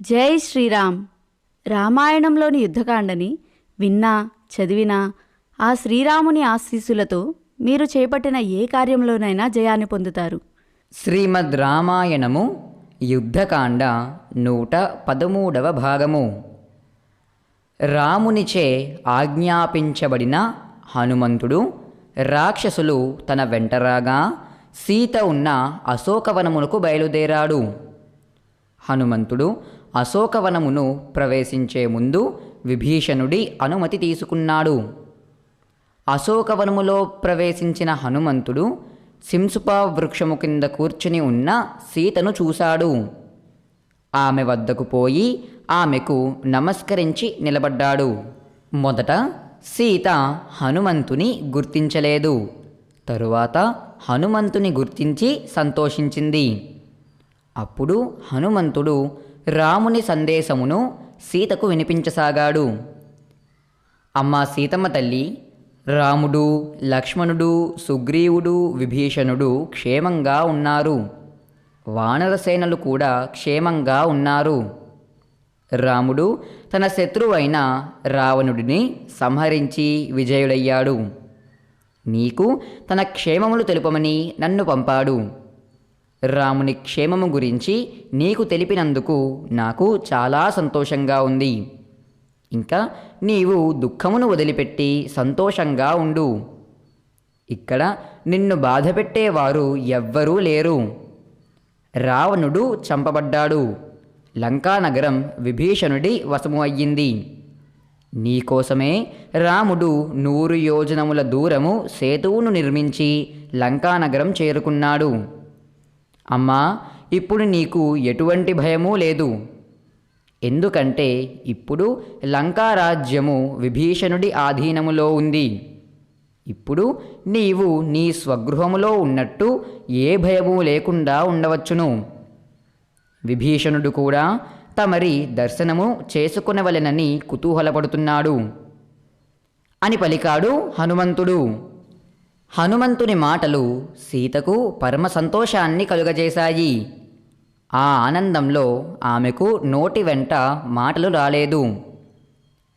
జై శ్రీరామ్. రామాయణంలోని యుద్ధకాండని విన్నా చదివినా ఆ శ్రీరాముని ఆశీస్సులతో మీరు చేపట్టిన ఏ కార్యంలోనైనా జయాన్ని పొందుతారు. శ్రీమద్ రామాయణము యుద్ధకాండ నూట పదమూడవ భాగము. రామునిచే ఆజ్ఞాపించబడిన హనుమంతుడు రాక్షసులు తన వెంటరాగా సీత ఉన్న అశోకవనమునకు బయలుదేరాడు. హనుమంతుడు అశోకవనమును ప్రవేశించే ముందు విభీషణుడి అనుమతి తీసుకున్నాడు. అశోకవనములో ప్రవేశించిన హనుమంతుడు సింసుపా వృక్షము కింద కూర్చుని ఉన్న సీతను చూశాడు. ఆమె వద్దకు పోయి ఆమెకు నమస్కరించి నిలబడ్డాడు. మొదట సీత హనుమంతుని గుర్తించలేదు. తరువాత హనుమంతుని గుర్తించి సంతోషించింది. అప్పుడు హనుమంతుడు రాముని సందేశమును సీతకు వినిపించసాగాడు. అమ్మా సీతమ్మ తల్లి రాముడు లక్ష్మణుడు సుగ్రీవుడు విభీషణుడు క్షేమంగా ఉన్నారు. వానరసేనలు కూడా క్షేమంగా ఉన్నారు. రాముడు తన శత్రువైన రావణుడిని సంహరించి విజయుడయ్యాడు. నీకు తన క్షేమములు తెలుపమని నన్ను పంపాడు. రాముని క్షేమము గురించి నీకు తెలిపినందుకు నాకు చాలా సంతోషంగా ఉంది. ఇంకా నీవు దుఃఖమును వదిలిపెట్టి సంతోషంగా ఉండు. ఇక్కడ నిన్ను బాధపెట్టేవారు ఎవ్వరూ లేరు. రావణుడు చంపబడ్డాడు. లంకానగరం విభీషణుడి వశము అయ్యింది. నీకోసమే రాముడు నూరు యోజనముల దూరము సేతువును నిర్మించి లంకానగరం చేరుకున్నాడు. అమ్మా ఇప్పుడు నీకు ఎటువంటి భయమూ లేదు. ఎందుకంటే ఇప్పుడు లంకారాజ్యము విభీషణుడి ఆధీనములో ఉంది. ఇప్పుడు నీవు నీ స్వగృహములో ఉన్నట్టు ఏ భయము లేకుండా ఉండవచ్చును. విభీషణుడు కూడా తమరి దర్శనము చేసుకునవలెనని కుతూహలపడుతున్నాడు. అని పలికాడు హనుమంతుడు. హనుమంతుని మాటలు సీతకు పరమ సంతోషాన్ని కలుగజేశాయి. ఆ ఆనందంలో ఆమెకు నోటి వెంట మాటలు రాలేదు.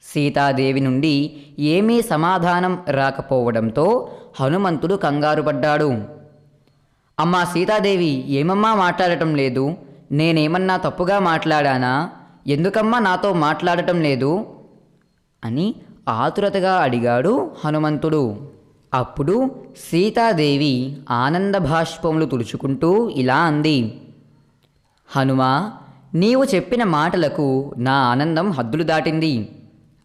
సీతాదేవి నుండి ఏమీ సమాధానం రాకపోవడంతో హనుమంతుడు కంగారు పడ్డాడు. అమ్మా సీతాదేవి ఏమమ్మా మాట్లాడటం లేదు? నేనేమన్నా తప్పుగా మాట్లాడానా? ఎందుకమ్మా నాతో మాట్లాడటం లేదు? అని ఆతురతగా అడిగాడు హనుమంతుడు. అప్పుడు సీతాదేవి ఆనంద భాష్పములు తుడుచుకుంటూ ఇలా అంది హనుమా నీవు చెప్పిన మాటలకు నా ఆనందం హద్దులు దాటింది.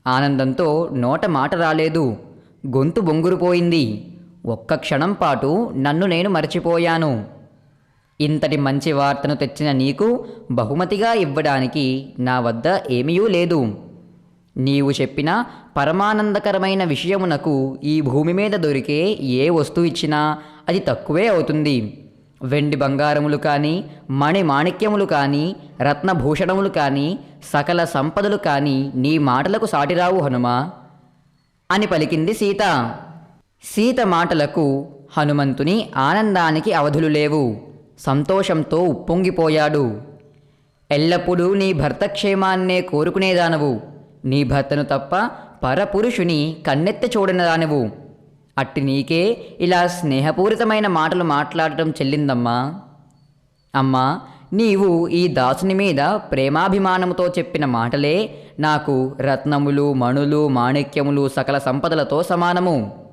ఆనందంతో నోట మాట రాలేదు. గొంతు బొంగురుపోయింది. ఒక్క క్షణం పాటు నన్ను నేను మరచిపోయాను. ఇంతటి మంచి వార్తను తెచ్చిన నీకు బహుమతిగా ఇవ్వడానికి నా వద్ద ఏమీ లేదు. నీవు చెప్పిన పరమానందకరమైన విషయమునకు ఈ భూమి మీద దొరికే ఏ వస్తువు ఇచ్చినా అది తక్కువే అవుతుంది. వెండి బంగారములు కానీ మణి మాణిక్యములు కానీ రత్నభూషణములు కానీ సకల సంపదలు కానీ నీ మాటలకు సాటిరావు హనుమా? అని పలికింది సీత. సీత మాటలకు హనుమంతుని ఆనందానికి అవధులు లేవు. సంతోషంతో ఉప్పొంగిపోయాడు. ఎల్లప్పుడూ నీ భర్త క్షేమాన్నే కోరుకునేదానవు. నీ భర్తను తప్ప పరపురుషుని కన్నెత్తి చూడనదానివు అట్టి నీకే ఇలా స్నేహపూరితమైన మాటలు మాట్లాడటం చెల్లిందమ్మా. అమ్మా నీవు ఈ దాసుని మీద ప్రేమాభిమానముతో చెప్పిన మాటలే నాకు రత్నములు మణులు మాణిక్యములు సకల సంపదలతో సమానము.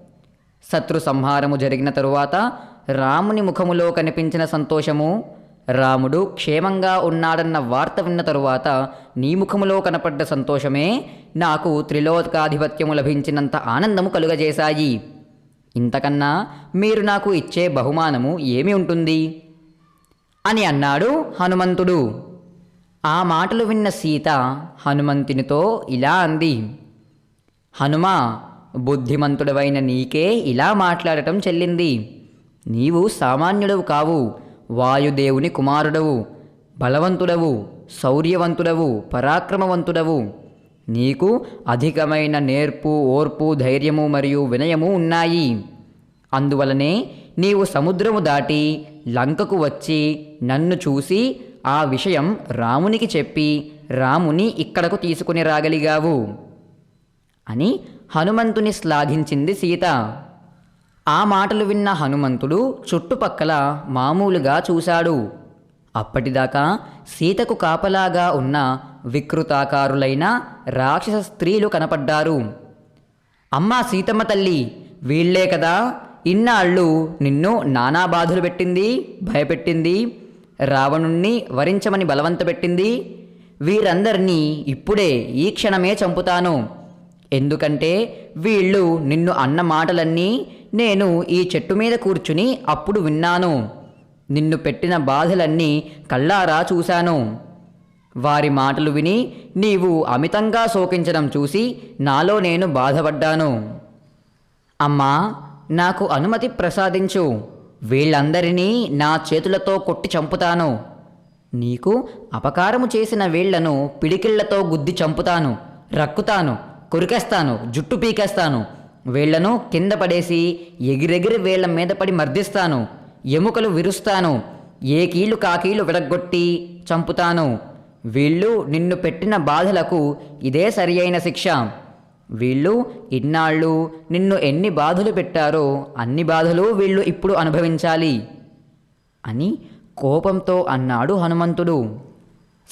శత్రు సంహారము జరిగిన తరువాత రాముని ముఖములో కనిపించిన సంతోషము రాముడు క్షేమంగా ఉన్నాడన్న వార్త విన్న తరువాత నీ ముఖములో కనపడ్డ సంతోషమే నాకు త్రిలోకాధిపత్యము లభించినంత ఆనందము కలుగజేశాయి. ఇంతకన్నా మీరు నాకు ఇచ్చే బహుమానము ఏమి ఉంటుంది? అని అన్నాడు హనుమంతుడు. ఆ మాటలు విన్న సీత హనుమంతునితో ఇలా అంది. హనుమా బుద్ధిమంతుడవైన నీకే ఇలా మాట్లాడటం చెల్లింది. నీవు సామాన్యుడవు కావు. వాయుదేవుని కుమారుడవు బలవంతుడవు శౌర్యవంతుడవు పరాక్రమవంతుడవు. నీకు అధికమైన నేర్పు ఓర్పు ధైర్యము మరియు వినయము ఉన్నాయి. అందువలనే నీవు సముద్రము దాటి లంకకు వచ్చి నన్ను చూసి ఆ విషయం రామునికి చెప్పి రాముని ఇక్కడకు తీసుకుని రాగలిగావు అని హనుమంతుని శ్లాఘించింది సీత. ఆ మాటలు విన్న హనుమంతుడు చుట్టుపక్కల మామూలుగా చూశాడు. అప్పటిదాకా సీతకు కాపలాగా ఉన్న వికృతాకారులైన రాక్షస స్త్రీలు కనపడ్డారు. అమ్మా సీతమ్మ తల్లి వీళ్ళే కదా ఇన్నాళ్ళు నిన్ను నానా బాధలు పెట్టింది భయపెట్టింది రావణుణ్ణి వరించమని బలవంతపెట్టింది వీరందరినీ ఇప్పుడే ఈ క్షణమే చంపుతాను. ఎందుకంటే వీళ్ళు నిన్ను అన్న మాటలన్నీ నేను ఈ చెట్టు మీద కూర్చుని అప్పుడు విన్నాను. నిన్ను పెట్టిన బాధలన్నీ కళ్ళారా చూశాను. వారి మాటలు విని నీవు అమితంగా శోకించడం చూసి నాలో నేను బాధపడ్డాను. అమ్మా నాకు అనుమతి ప్రసాదించు. వీళ్ళందరినీ నా చేతులతో కొట్టి చంపుతాను. నీకు అపకారము చేసిన వీళ్ళను పిడికిళ్ళతో గుద్ది చంపుతాను. రక్కుతాను కొరికేస్తాను జుట్టు పీకేస్తాను. వీళ్ళను కింద పడేసి ఎగిరెగిరి వీళ్ళ మీద పడి మర్దిస్తాను. ఎముకలు విరుస్తాను. ఏ కీళ్ళు కాకీళ్ళు విడగొట్టి చంపుతాను. వీళ్ళు నిన్ను పెట్టిన బాధలకు ఇదే సరి అయిన శిక్ష. వీళ్ళు ఇన్నాళ్ళు నిన్ను ఎన్ని బాధలు పెట్టారో అన్ని బాధలు వీళ్ళు ఇప్పుడు అనుభవించాలి అని కోపంతో అన్నాడు హనుమంతుడు.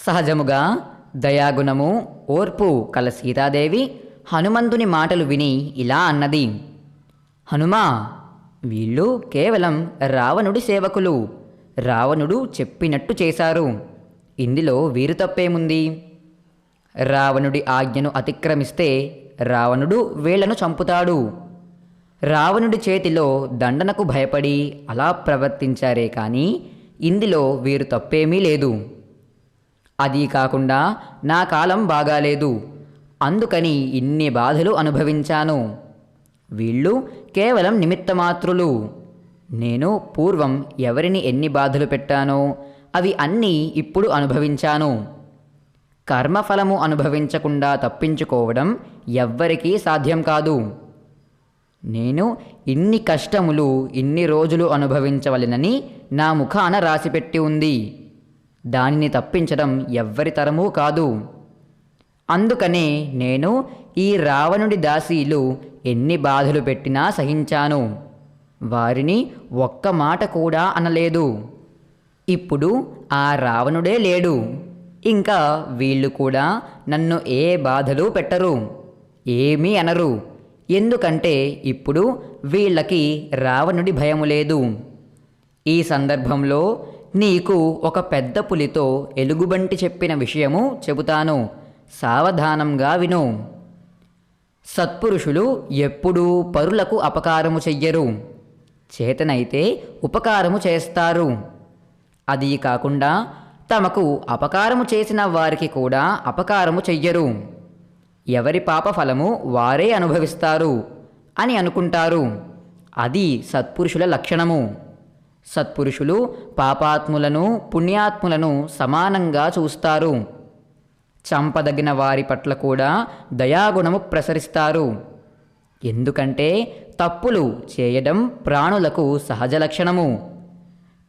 సహజముగా దయాగుణము ఓర్పు కల సీతాదేవి హనుమంతుని మాటలు విని ఇలా అన్నది. హనుమా వీళ్ళు కేవలం రావణుడి సేవకులు. రావణుడు చెప్పినట్టు చేశారు. ఇందులో వీరు తప్పేముంది? రావణుడి ఆజ్ఞను అతిక్రమిస్తే రావణుడు వీళ్ళను చంపుతాడు. రావణుడి చేతిలో దండనకు భయపడి అలా ప్రవర్తించారే కానీ ఇందులో వీరు తప్పేమీ లేదు. అదీ కాకుండా నా కాలం బాగాలేదు. అందుకని ఇన్ని బాధలు అనుభవించాను. వీళ్ళు కేవలం నిమిత్తమాత్రులు. నేను పూర్వం ఎవరిని ఎన్ని బాధలు పెట్టానో అవి అన్నీ ఇప్పుడు అనుభవించాను. కర్మఫలము అనుభవించకుండా తప్పించుకోవడం ఎవ్వరికీ సాధ్యం కాదు. నేను ఇన్ని కష్టములు ఇన్ని రోజులు అనుభవించవలెనని నా ముఖాన రాసిపెట్టి ఉంది. దానిని తప్పించడం ఎవ్వరి తరమూ కాదు. అందుకనే నేను ఈ రావణుడి దాసీలు ఎన్ని బాధలు పెట్టినా సహించాను. వారిని ఒక్క మాట కూడా అనలేదు. ఇప్పుడు ఆ రావణుడే లేడు. ఇంకా వీళ్ళు కూడా నన్ను ఏ బాధలు పెట్టరు ఏమీ అనరు. ఎందుకంటే ఇప్పుడు వీళ్ళకి రావణుడి భయము లేదు. ఈ సందర్భంలో నీకు ఒక పెద్ద పులితో ఎలుగుబంటి చెప్పిన విషయము చెబుతాను. సావధానంగా విను. సత్పురుషులు ఎప్పుడూ పరులకు అపకారము చెయ్యరు. చేతనైతే ఉపకారము చేస్తారు. అది కాకుండా తమకు అపకారము చేసిన వారికి కూడా అపకారము చెయ్యరు. ఎవరి పాప ఫలము వారే అనుభవిస్తారు అని అనుకుంటారు. అది సత్పురుషుల లక్షణము. సత్పురుషులు పాపాత్ములను పుణ్యాత్ములను సమానంగా చూస్తారు. చంపదగిన వారి పట్ల కూడా దయాగుణము ప్రసరిస్తారు. ఎందుకంటే తప్పులు చేయడం ప్రాణులకు సహజ లక్షణము.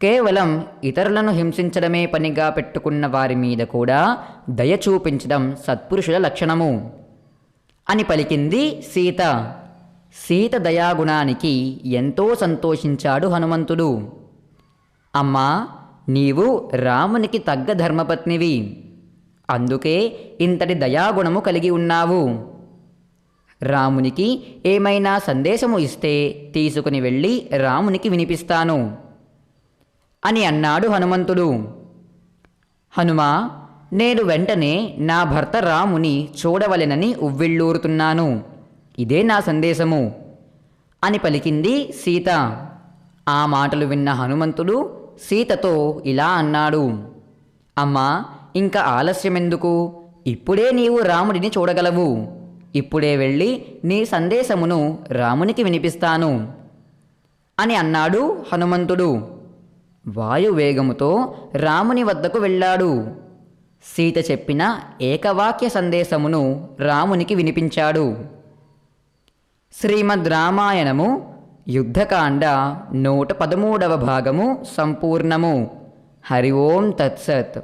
కేవలం ఇతరులను హింసించడమే పనిగా పెట్టుకున్న వారి మీద కూడా దయ చూపించడం సత్పురుషుల లక్షణము. అని పలికింది సీత. సీత దయాగుణానికి ఎంతో సంతోషించాడు హనుమంతుడు. అమ్మా నీవు రామునికి తగ్గ ధర్మపత్నివి. అందుకే ఇంతటి దయాగుణము కలిగి ఉన్నావు. రామునికి ఏమైనా సందేశము ఇస్తే తీసుకుని వెళ్ళి రామునికి వినిపిస్తాను. అని అన్నాడు హనుమంతుడు. హనుమా నేను వెంటనే నా భర్త రాముని చూడవలెనని ఉవ్విళ్ళూరుతున్నాను. ఇదే నా సందేశము. అని పలికింది సీత. ఆ మాటలు విన్న హనుమంతుడు సీతతో ఇలా అన్నాడు. అమ్మా ఇంకా ఆలస్యమెందుకు? ఇప్పుడే నీవు రాముడిని చూడగలవు. ఇప్పుడే వెళ్ళి నీ సందేశమును రామునికి వినిపిస్తాను. అని అన్నాడు హనుమంతుడు. వాయువేగముతో రాముని వద్దకు వెళ్ళాడు. సీత చెప్పిన ఏకవాక్య సందేశమును రామునికి వినిపించాడు. శ్రీమద్ రామాయణము యుద్ధకాండ నూట పదమూడవ భాగము సంపూర్ణము. హరి ఓం తత్సత్.